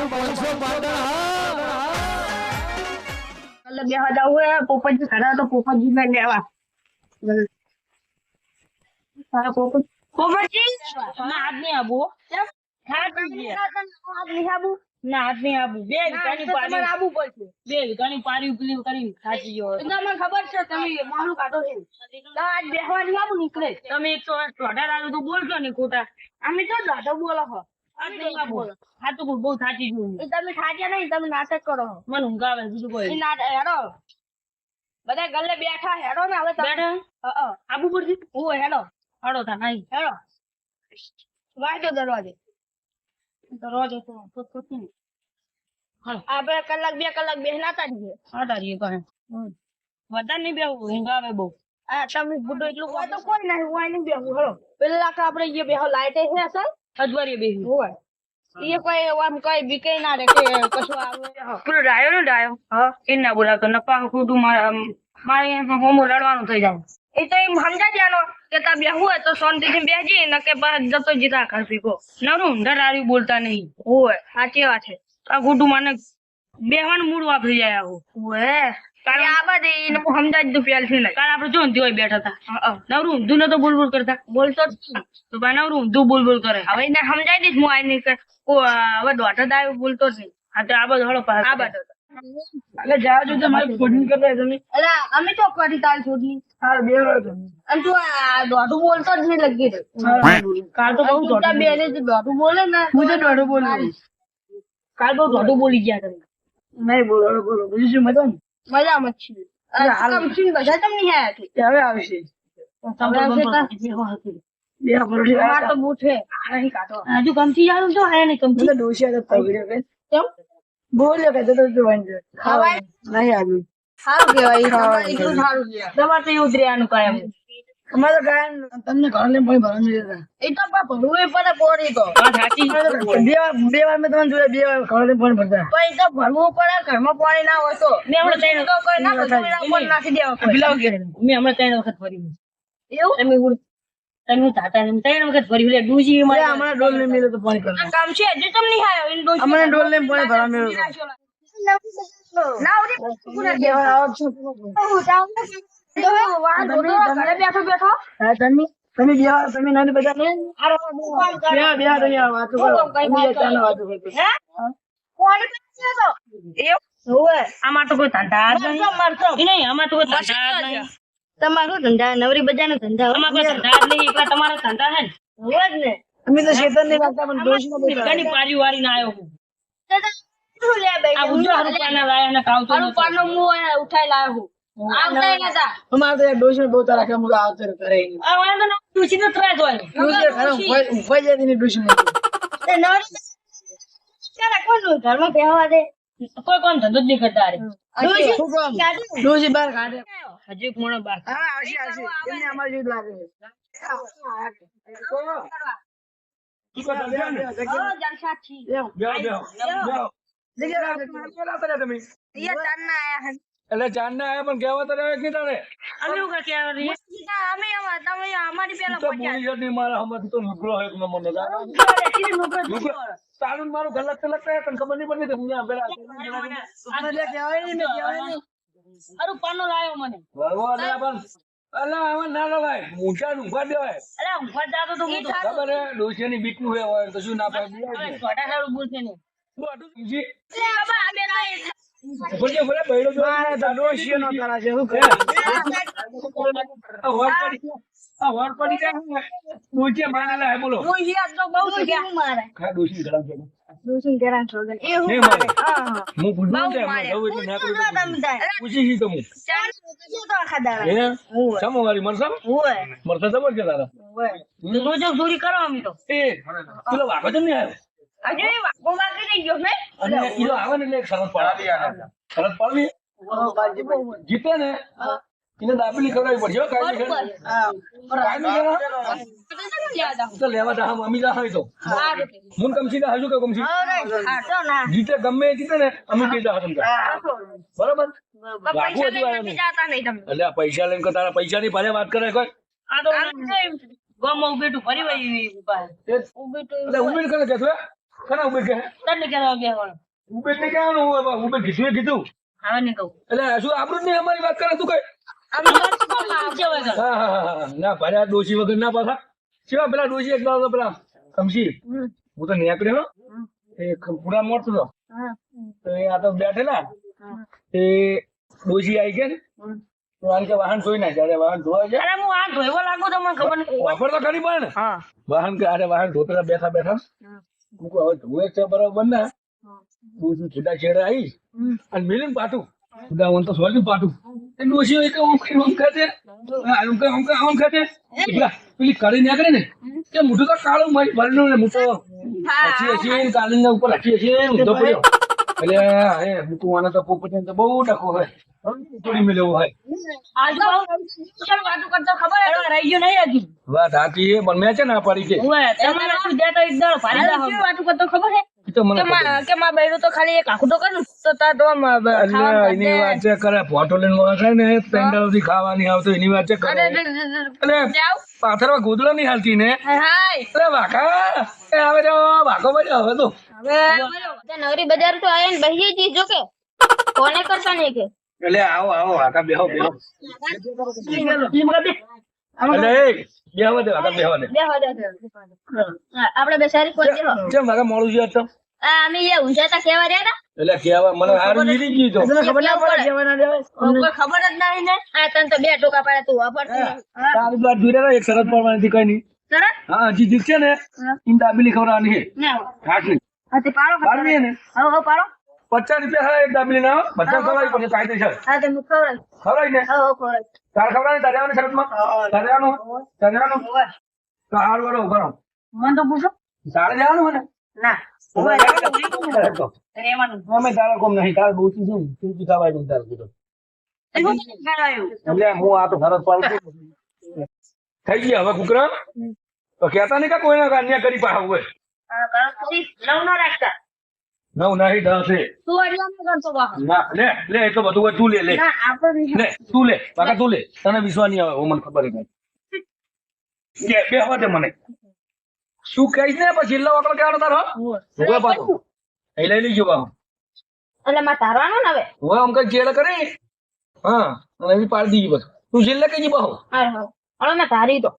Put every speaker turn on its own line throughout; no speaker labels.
મારું પાંચસો પાટણ હા
બે હજાર હોય પોપટજી ખરા તો પોપટજી ને લેવા પોપટજી?
ના હાથ નહીં આબુ હો. હાથ નહીં આબુ. ના હાથ નહીં આબુ બે વીઘાની પાડી
આબુ પડશે.
બે વીઘાની પાડી પેલી કરીને સાચી ગયો.
એટલે ખબર છે તમે મારું કાઢો છે. તો આજ બેહવાની આબુ નીકળે.
તમે એક તો અઢાર આવ્યું તો બોલશો ને ખોટા.
અમે તો દાદો બોલો છો.
હાથ નહીં આબુ તો બહુ થાચી ગયું
તમે થાક્યા નહીં તમે નાટક કરો.
મને ઊંઘ આવે બીજું કોઈ
નાટક હેડો. બધા ગલ્લે બેઠા હેડો ને હવે
બેઠા?
અ, અ.
આબુ પડશે
હું હેડો.
હાડો તા નહીં
હેડો. વાંચો દરવાજે.
દરવાજો તો તો તો તો. હાલો.
આપણે કલાક બે કલાક બેહનાતા છે.
હાડા રહીએ કાંઈ. વધારે નહીં બેહવું ઊંઘ આવે બહુ.
આ તમે બુડો એટલું તો કોઈ નહીં હોય નહીં બેહવું હેડો. પેલા આપણે જે બેહો લાઈટે છે સર
અજવારીએ બેહી.
હોય? એ કોઈ આમ કઈ બીકે ના રે કે કશું આવે.
પેલો ડાયો ને ડાયો? હા. એ ના બોલાવતો નપા ખોટું મારે મારે હોમો લડવાનું થઈ જાય.
એ તો એમ સમજા દેવાનો કે તા બેહવું હોય તો શાંતિથી બેસી ન કે બહાર જતો જીતા કર કો.
નરું ઊંધા બોલતા નહીં.
હોય સાચી વાત છે.
આ ખોટું મને બેહવાનું મૂડ વાપરી જાય આવું.
હોય તારે આ એને હું સમજાવી દઉં પહેલથી નહીં
કાલ આપણે જો ઊંધી હોય બેઠા હતા.
હા, હા.
નવરું ઊંધું નતો બોલ બોલ કરતા.
બોલતો જ
તો ભાઈ નવરું ઊંધું બોલ બોલ કરે.
હવે એને સમજાવી દઈશ હું આઈને હવે દોઢ જ આવ્યો બોલતો જ નહીં.
હા તો આ બધો હળો પાસ
આ બાદ
એટલે જાવ છો તમારી ફોડણી કરતા તમે.
એટલે અમે તો કરી તારી છોડની
હા બે
અને તું આ દોઢું બોલતો જ નહીં લગી રહ્યો.
કાલ તો બહુ દોઢું
જે દોઢું બોલે ને?
હું તો દોઢું બોલું.
કાલ બહુ દોઢું બોલી ગયા તમે.
નહીં બોલો બોલો બીજું શું મતો ને
મજામાં છીએ. બધા તમને
હવે આવશે.
તો હજુ કમથી જાણું આયા નહીં કમથી
ડોસિયા તો
કેમ?
બોલ્યો કે તો નહીં આવ્યું.
તમારે સારું કહેવાય
તમારે તો એવું જ રહેવાનું કાયમ.
અમારે તો કાંઈ તમને ઘર લઈને પણ ભરવાનું નથી દેતા.
એ તો ભરવું એ પડે પોરી તો.
બે વાર બે વાર મેં તમને જોયા બે વાર ઘર લઈને પણ ભરતા.
પણ તો ભરવું પડે ઘરમાં પાણી ના હોય તો.
મેં હમણાં ત્રણ
તો કોઈ ના બધું નાખી દેવા પડે.
કે
મેં હમણાં ત્રણ વખત ફરી
એવું?
તમે તમે તાતા ને ત્રણ વખત ફરી એટલે
અરે
મારે
અમારા ડોલ ને તો પાણી કરવા
કામ છે હજુ તમને એને ડોશી
ડોલ ને પાણી ભરવા મેળવ્યો
ના ઉડી પૂરા
બે આવો છો.
તો હવે વાહ જોડો ઘરે બેઠો બેઠો.
હા તમે તમે બે તમે નાની બધા. ને
આ રવા બહુ કામ કરે.
બે વાર બે વાર તમે વાતો કરો.
હું કઈ
તમે
વાત
ચાલો વાતો કરો
હે? કોણ છે તો? એવું?
આમાં તો કોઈ ધંધા જ નહીં.
મરતો. મરતો
ઈ નહીં આમાં તો કોઈ ધંધા જ નહીં.
તમારું ધંધા નવરી બજારનો ધંધા
આમાં કોઈ ધંધા જ નહીં એકલા તમારા ધંધા હે ને.
હોય જ ને.
અમે તો શેતનની વાગતા પણ ડોશ નો બોલતા
પારી વાળી ના આવ્યો હું.
તો તો
આ ઉજો રૂપિયાના લાયા ને નતો.
પાનો ઉઠાઈ લાવ્યો હું આવતા ય નતા.
અમારે તો ને બહુ રાખે હું તો આવતો કરે
વાંધો ના ડૂસી તો ત્રાજ હોય.
એ ખરા ઉભા- ઊભા જતી ની. નથી
તે નવરી ક્યારે કોનું ઘરમાં બેહવા દે.
કોઈ કોણ ધંધો જ નહીં કરતા.
ડોશી
શું કામ?
કાઢી.
હજી મોણો બાર
હા આવશે આવશે એમને અમારે જેવું જ લાગે
છી.
જગ્યા રાખે.
એટલે જાન ના આયા પણ કહેવા તો રહે
કીધા કહેવા?
ના, અમે આમાં- તમે અમારી પેલા
તો બોલી મારા તો એક. તારું ગલત ગલત થાય તને ખબર નહીં પડતી કે હું પેલા
આપણે કહેવાય નહીં, કહેવાય નહીં.
હારું પાનો લાયો મને
ભરવા દે પણ અલા હવે ના લવાય ઊંઘવા દેવાય
અરે ઊંઘવા જ જાતો તો હું તો.
ખબર હે ની બીકનું હોય તો શું ના પાડે
સારું બોલશે
તો ભલે ભલે બૈરો જો
મારે તો ડોશીઓ નો કરા છે શું કરે?
આ પડી આ વર પડી જાય ને, ડોશિયા માનેલા બોલો.
ડોશી આજ તો બહુ છે. કે મારે
ખા ડોશી ગરમ છે
ડોશી ઘેરા છોડે એ હું
મારે.
હા હા.
હું પૂછું
બહુ મારે.
જવું એટલે ના કરું
તો તમે તારે.
પૂછી છી તો હું
શું તો આખા
હે? સમો વાળી મરસમ?
હોય.
મરસા જબર તારા?
રોજ કરો અમે તો.
એ પેલો વાગો જ નહીં આવ્યો
હજુ વાગો વાગી રહી ગયો ને
અને ઈલો આવે ને એક શરત પાડી. શરત પાડવી જીતે ને એને દાબેલી ખવડાવવી પડશે?
તો લેવા
લેવા અમી જા તો. હું કમસી કા હજુ કે કમસી
હવે હા, તો ના.
જીતે ગમે જીતે ને અમે બે જા હતમ બરોબર?
તમે.
એટલે પૈસા લઈને કે તારા પૈસા ની ભારે વાત કરે કોઈ?
આ તો ફરી વળી
ઊભા. ઉમેર કરે કે ખરા ઉભે કે
તને કેવા
ને કહેવાનું હોય? બા, કીધું કીધું?
હવે નહીં કહું.
એટલે શું આપણું નહીં અમારી વાત કરે તું કઈ?
અમારે શું કામ આ છે
હા હા હા, હા. ના ભારે ડોશી વગર ના પાછા. કેવા પેલા ડોશી પેલા. કમશી હું તો નીકળ્યો એ પૂરા મોટો હતો તો. એ આ તો બેઠેલા. એ ડોશી આવી ગયા ને. વાહન ધોઈ નાખે. અરે વાહન ધોવા
અરે હું આ ધોઈવા લાગુ તો મને ખબર નહીં
વાપર તો ખરી પણ. વાહન કે અરે વાહન ધોતા બેઠા બેઠા. હું હવે ધોવે છે બરાબર ના. ડોશી છૂટા છેડા આવી અને મિલીને પાટું છૂટા વન તો સોલ્યું પાટું એ ડોશી એક ઓમ કરી ઓમ ખાતે ઓમ કરે ઓમ કરે ઓમ ખાતે પેલા પેલી કરી નીકળે ને કે મોઢું તો કાળું મારી ભરેલું ને મોટો હસી ઉપર હસી હસી ઊંધો પડ્યો. એટલે મૂકવાના તો પોપટ તો બહુ ડખો હોય.
બાજુ ચાલ વાતો કરતો ખબર હે રહી ગયો નહીં હજી.
વાત સાચી છે પણ મેં છે ના પાડી છે. હાલતી ને? એ આવે વાકો બજાવ હવે તો.
હવે નવરી બજાર તો આયા ને બહી જી જો કે. કોને કરતા નહીં કે?
એટલે આવો આવો આકા બેહો બેહો. દે
બે સારી કોઈ
મોડું છે તો?
આ અમે એ ઊંઝાતા કેવા રહ્યા
એટલે કેવા મને હારું નીરી ગયું તો.
તને ખબર ના પડે. કોઈ ખબર જ નહીં ને. આ તને તો બે ટોકા પાડે તું
તારી જોઈ એક શરત પડવાની કઈ નહીં. હા જીત છે ને? એમ દાબેલી ખવડાવવાની છે.
ના. તે પાડો
બારમી ને
હવે હવે પાડો.
પચાસ રૂપિયા થાય એક દાબેલી ના બધા ખવડાવી પડશે કાયદેસર
હા તે મુખ ખવડાવી
ને?
હવે હવે ખવડાવ.
ખવડાવી તારે આવવાની શરતમાં? તારે આવવાનું? તારે આવવાનું? તો હારું વાળો ઊભા રહો.
મને તો પૂછો.
તારે જવાનું હોય ને?
ના.
ઊભા રહો. તો.
રહેવાનું.
અમે તારા કોમ નહીં. તારા ડોસી છે તું તું ખાવા દઉં તારે કીધું. એટલે હું આ તો પાડું થઈ ગયા હવે કુકરા તો કેતા નહીં કે કોઈને અન્ય કરી પાહા હોય.
લવ ના રાખતા
નવ નહીં દસ
તું અડિયા કરતો વાહ.
ના લે લે એ બધું હોય તું લે લે.
ના આપણે
લે તું લે કાકા તું લે. તને વિશ્વાસ નહીં આવે મને ખબર નહીં. બે બે દે મને. શું કહીશ ને પછી? છેલ્લા વાકડો કેવાનો તારો? ઊભા પાછો. એ લઈ લીજો બા
એટલે માં તારવાનો ને હવે?
હું આમ કઈ ચેડ કરી? હા અને એવી પાડી દીધી બસ. તું છેલ્લે કઈ બાહો?
હા હા મેં તારી તો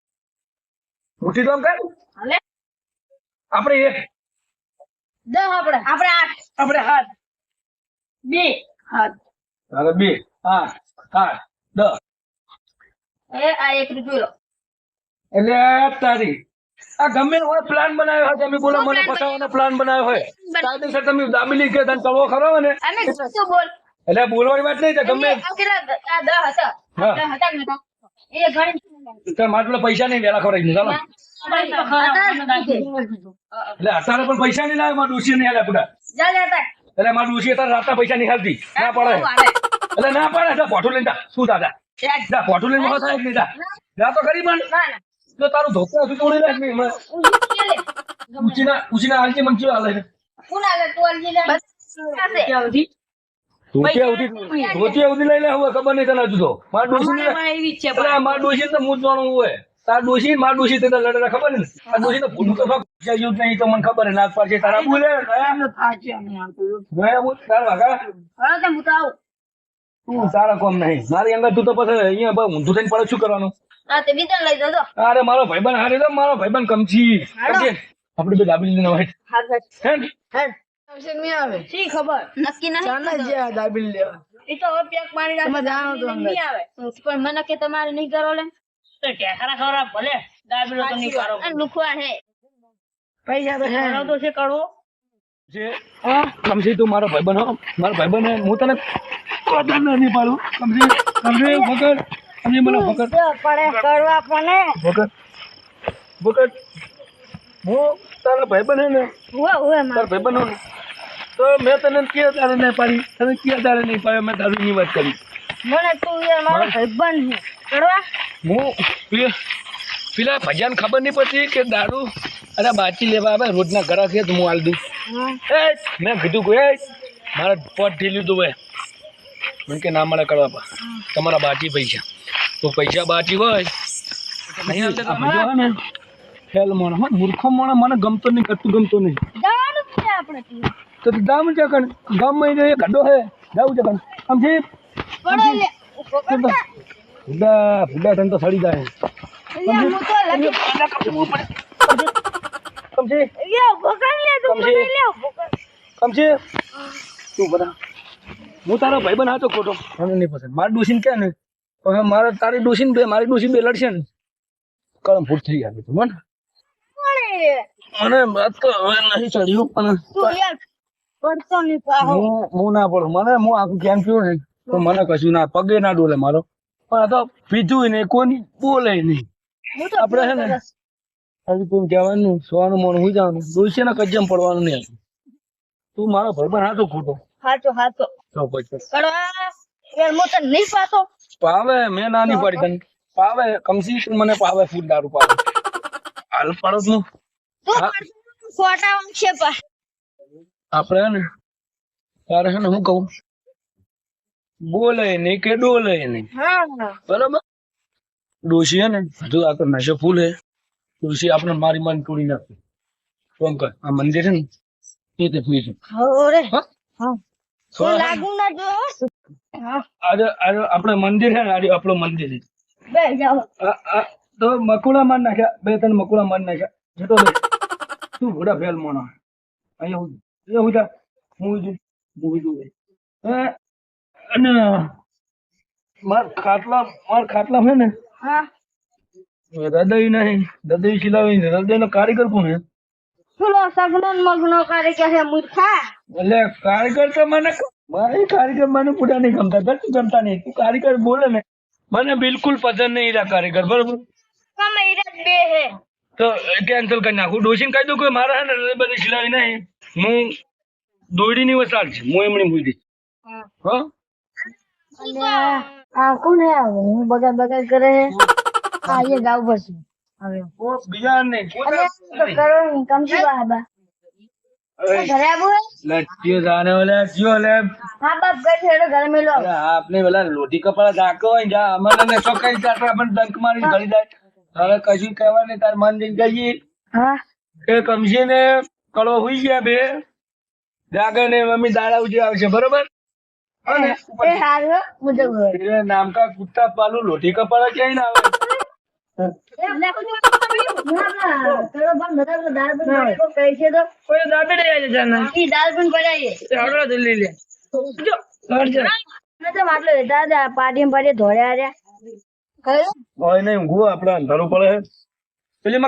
મુઠ્ઠી તો
હાલે.
આપણે એક
દસ આપણે. આપણે આઠ.
આપણે હાથ.
બે.
હાથ.
હવે બે આઠ આઠ દસ.
એ આ એક રૂપિયો
એટલે તારી. આ ગમે હોય પ્લાન બનાવ્યો હોય તમે બોલો મને પતાવવાનો પ્લાન બનાવ્યો હોય. કાયદેસર તમે દાબેલી કે તને કરવો ખરો ને
અમે શું બોલ?
એટલે બોલવાની વાત નહીં તો ગમે
આ દસ હતા. હતા એ ઘણી
મારે પેલા પૈસા નહીં વેલા ખવડાવી ચાલો. પણ પૈસા નહીં લાવે મારા ડોશી નહીં હાલે. એટલે મારા અત્યારે રાતના પૈસા નહીં હાલતી. ના પડે. એટલે ના પડે જા પોઠું લઈને જા. શું દાદા જા. પોઠું લઈને મોટો થાય નહીં જા. જા તો ખરી પણ.
ના ના.
જો તારું ધોકો હજુ તોડી નાખ નહીં હમણાં
ઊંચી કે લે.
ઉછીના ઉછીના હાલજી મને કેવું હાલે
કોણ આવે તું અલજી લે. બસ
ત્યાં
ઉધી. ધોતિયા ઉધી લઈ લે હવે ખબર નહીં તને હજુ તો. મારા ડોસી મારા ડોસી તો હું હોય. તાર ડોશી મારા ડોશી તે તો ખબર ને? આ ડોશી તો ભૂલું તો ફક્ત પૈસા નહીં તો મને ખબર હે પાડશે તારા બોલે ગયા બોલ તારા વાગા
હવે તો હું તો આવું.
તું તારા કોમ નહીં. મારી અંદર તું તો પછી અહીંયા બસ ઊંધું થઈને પડે શું કરવાનું?
હા તે બીજા લઈ જજો.
અરે મારો ભાઈબંધ હારે તો મારો ભાઈબંધ કમચી. કમચી. આપણે બે દાબી લઈને વાઈટ
હાર હાર.
હે ને?
અભિષેક નહીં આવે
શી ખબર? નક્કી
આ દાબેલી લેવા.
એ તો હવે પેક મારી રાખે.
જાણો તો
આવે. પણ મને કે તમારે નહીં કરો લે.
તો ટેકરા ખવડાવ ભલે. દાબેલો તો નહીં કરો
લુખવા હે
પૈસા તો છે.
તો છે કરવો
જે? કમસી તું મારો ભાઈબંધ હો મારો ભાઈબંધ હે હું તને કોતા નહીં પાડું. કમસી કમસી પકડ કમસી મને પકડ
પડે કરવા પણ
પકડ પકડ હું તારા ભાઈબંધ હે ને.
હુએ હુએ
તારા ભાઈબંધ હો ને. તો મેં તને કે તારે નહીં પાડી? તને કે તારે નહીં પાડ્યો? મેં તારી વાત કરી.
મને તું યાર મારો ભાઈબંધ છે. કરવા
હું પેલા ભજાન ખબર નહીં પડતી કે દારૂ? અરે બાચી લેવા આવે રોજના ઘરા છે તો હું હાલ દઉં. એ મેં કીધું કે મારે પોટ ઢીલ્યું તું ભાઈ મને કે ના મળે કરવા પર તમારા બાચી પૈસા. તો પૈસા બાકી હોય ને ખેલ મોણ. હો મૂર્ખો મોણ મને ગમતો નહીં કતું ગમતો નહીં. તો. ગામ છે કણ ગામમાં એક હે જાવું છે કણ આમ છે
પડો લે
ફુડા ફુડા તને તો સડી જાય.
હું તો લગી
કમ છે
લે ભોકન લે તું
સમજી.
પકડ લે ભોકન
કમ છે તું બધા? હું તારો ભાઈ બન હતો ખોટો. મને નહીં પસંદ. મારી ડોસીને કે ને? હવે મારે તારી ડોસીને બે મારી ડોસી બે લડશે ને? કળમ ફૂટ થઈ ગયા તું મને. મને વાત તો હવે નહીં ચડ્યું પણ
તું યાર પડતો નહીં પાહો
હું હું ના પડું મને હું આખું કેમ પીવું ને તો મને કશું ના પગે ના ડોલે મારો. પણ આ તો પીધું નહીં કોની બોલે નહીં.
આપડે
આપણે છે ને હજી તું જવાનું સોનું મોનું હું જવાનું? ડોસી ને કજમ પડવાનું નહીં તું મારો ભાઈ હાથો ખોટો.
હાચો હાચો.
તો પછી.
યાર હું તને નહીં પાતો
પાવે મેં નાની પડી તને. પાવે કમસી મને પાવે ફૂલ દારૂ પાવે. હાલ
પડતનું ફોટા. છે પા.
આપણે ને તારે છે ને હું કહું? બોલે નહીં કે ડોલે નહીં.
હા.
બરાબર? ડોશી હે ને હજુ આ નશો ફૂલ હે. ડોશી આપણે મારી મન તોડી નાખે. ફોન કર આ મંદિર છે ને? એ તે ફૂલ છે હા?
હા?
આપણે મંદિર છે ને આજે આપણું મંદિર છે તો મકુડા માર નાખ્યા. બે ત્રણ મકુડા માર નાખ્યા. જતો તું ઘોડા ફેલ મોણો અહીંયા હું હું હું હું હે? અને માર ખાટલા માર ખાટલા હે ને
હા.
હૃદય નહીં હૃદય સિલાવી હૃદય નો કારીગર કોણ હે
સુલો સગનો મગનો કારીગર હે મૂર્ખા?
એટલે કારીગર તો મને મારે કારીગર મને પૂરા નહીં ગમતા ઘર તું ગમતા નહીં? તું કારીગર બોલે ને મને બિલકુલ પસંદ નહીં રહ્યા કારીગર બરોબર?
કમ ઈરા બે હે.
તો કેન્સલ કરી નાખું. ડોસીને કહી દઉં કે મારા હે ને હૃદય બધી સિલાવી નહીં. હું દોડીની વસાડ છે હું એમની મૂકી હો?
આ કોણ હે? હું બગાડ બગાડ કરે હે. આ ये ગાવ પડશે હવે.
ઓ બીજા નહીં.
કરો ને કમથી બાબા ઘરે આવું હે?
જાને ઓલે જીઓ લે
હા બાપ ઘર છેડો ઘરે મેલો.
આપને પેલા લોટી કપડા ઢાકો હોય જા અમને ને ચોકાઈ જાતો આપણને ડંક મારી ઘરી જાય. હવે કશું કહેવા ને તાર મન જઈને ગઈ
હા.
કે કમજી ને કળો હુઈ ગયા બે. જાગે ને મમ્મી દાડા ઉજી આવશે બરોબર? નામ કા કુત્તા પાલુ લોટી કપાળા ક્યાંય ના આવે?
કરો બંધ બધા તો દાળ પણ પડી તો કહે છે તો.
કોઈ દાબી દે છે જાના
ઈ દાળ પણ પડાઈએ
હળો દિલ્હી લે. જો લડજે
મેં તો માટલો લેતા હતા પાટી પાટી ધોળ્યા રહ્યા. કયો
હોય નહીં ઊંઘું આપણે અંધારું પડે પેલી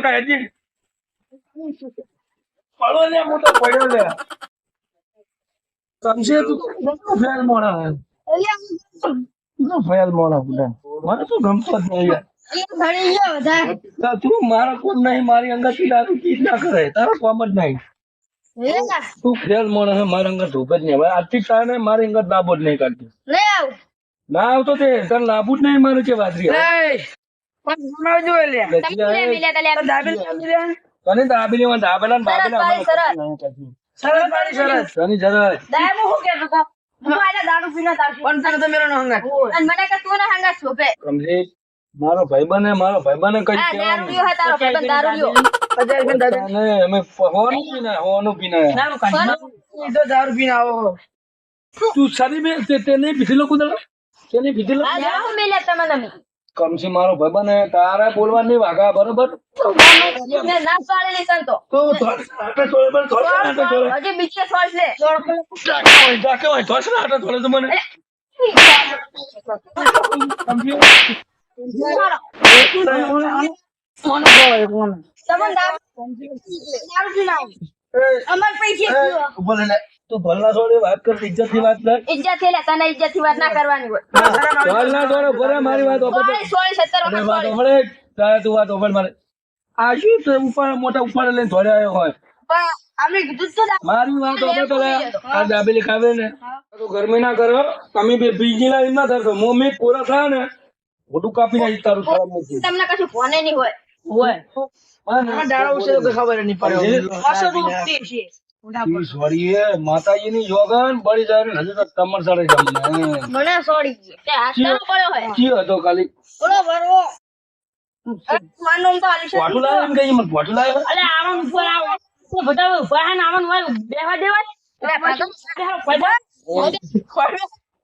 પડ્યો લે કમસે તું ફેલ મોણા હે ફેલ મોણા બુડા મને તો ગમતો જ નહીં યાર.
ઘડી ગયો બધા
તા તું મારા કોમ નહીં મારી અંગત દારૂ ચીજ ના કરે. તારો કોમ જ નહીં. તું ફેલ મોણા હે મારા અંગત ધોપ જ નહીં. હવે આજથી તારે મારી અંગત લાભો જ નહીં કાઢતી ના આવતો તે. તને લાભુ જ નહીં મારું છે તને દાબેલી માં દાબેલા બાબેલા
સરસ,
પાડી સરસ તની સરસ
દાળ હું કે તો હું આને દારૂ પીના તાર પણ તને તો મેરો ન અને મને કે તું ને હંગાત છોપે
કમસે મારો ભાઈબંધ મારો ભાઈબંધ કઈ
આ દારૂ લ્યો હે તારો ભાઈબંધ દારૂ લ્યો.
અમે હોવાનું પીને પીને. તું સારી બે તે તે નહીં પીધેલો કુદળ તે નહીં
દારૂ
કમસે મારો ભાઈબંધ હે તારે બોલવા નહીં વાગા બરોબર?
ના પાડેલી સંતો.
તો આટે થોડે પણ થોડે આટે થોડે
હજી બીજે સોલ્સ લે
જાકે હોય જાકે હોય થોડે ને આટે થોડે તો મને
તમને દારૂ દારૂ અમાર પૈસે પીવો
ઉપર લે. તું ભલના જોડે વાત કર ઇજ્જતથી વાત કર.
ઇજ્જતથી લે તને ઇજ્જતથી વાત ના કરવાની હોય.
ભલના જોડે ભલે મારી વાત ઓપર
સોળી સોળી સત્તર વખત
વાત
સોળી.
તારે તું વાત ઓપડ મારે. આ શું તે ઉપર મોટા ઉપર લઈને થોડે આવ્યો હોય?
પણ અમે કીધું જ તો દારૂ.
મારી વાત પેલા આ દાબેલી ખાવે ને. તો ગરમી ના કરો તમે બે બીજી લાવી ના થતો મમ્મી પૂરા થાય ને મોટું કાપી નાખી તારું
તમને કશું ફોને નહીં હોય.
સોરી એ માતાજી ની જોગન બળી જાય ને તો કમર સડે છે મને
મને સોળી ગઈ તે હાથનો પડ્યો હોય.
કી હતો ખાલી.
થોડો ભરવો માનો તો આલી છે
પોટું લાવે એમ મને પોટું લાવે
અલે આમાં ઉપર આવો.
તો બધા હોય બેહવા દેવાય?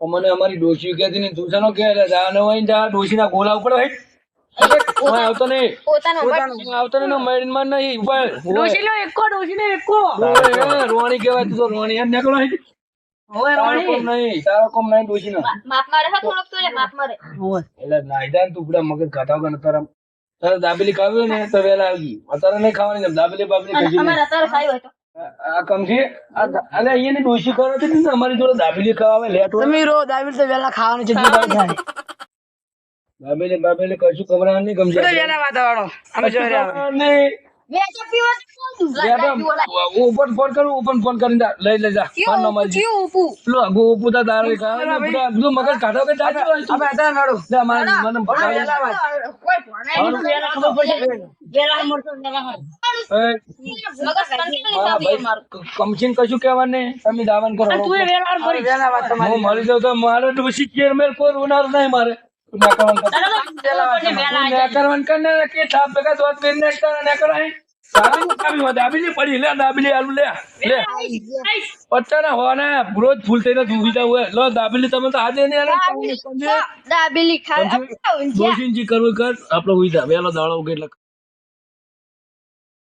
મને અમારી ડોશી કહેતી ને તું કહે એટલે હોય ને ગોલા ઉપર હોય. હું આવતો નહીં.
પોતાનો
હું આવતો નહીં ને માં નહીં. ઉપર
ડોશીનો એકો ડોશીનો એકો.
રોણી કહેવાય તું તો રોણી. એમ નીકળો
ઓય રોણી.
નહીં તારો કોમ નહીં ડોશીનો
માપ મારે છે થોડોક તો લે માપ મારે.
ઓય.
એટલે નાયદા તું પેલા મગજ ખાતા તારા તારે દાબેલી ખાવી ને તો વેલા આવી અત્યારે નહીં ખાવાની ને દાબેલી બાબેલી કશું નહીં.
અમારે અત્યારે ખાઈ હોય તો.
આ કમ છે? આ દા- ડોશી કરો ને અમારી જોડે દાબેલી ખાવા આવે લેટ હોય.
તમે રો દાબેલી તો ખાવાની ખાવાનું છે જે થાય
દાબેલી બાબેલે કશું કમરા નહીં ગમશે
વહેલા વાતાવરણ અમે જોઈ રહ્યા
પીવો
ફોન કરું ફોન કરીને લઈ લઈ જા ફોન નંબર બધું મગજ કાઢો કે
અમે નડો
લે, મારે- મને.
કોઈ નહીં.
ખબર પડશે
કમસીન કશું કહેવાનું તમે દાવન કરો.
તું કરી
વાત તમારી
હું મળી જાઉં તો મારે ડોસી ચેર મેલ કોઈ રોનાર નહીં મારે.
વેલા.
દાબેલી કરવું કર આપડે ઉઈ જા વહેલો દાડો એટલે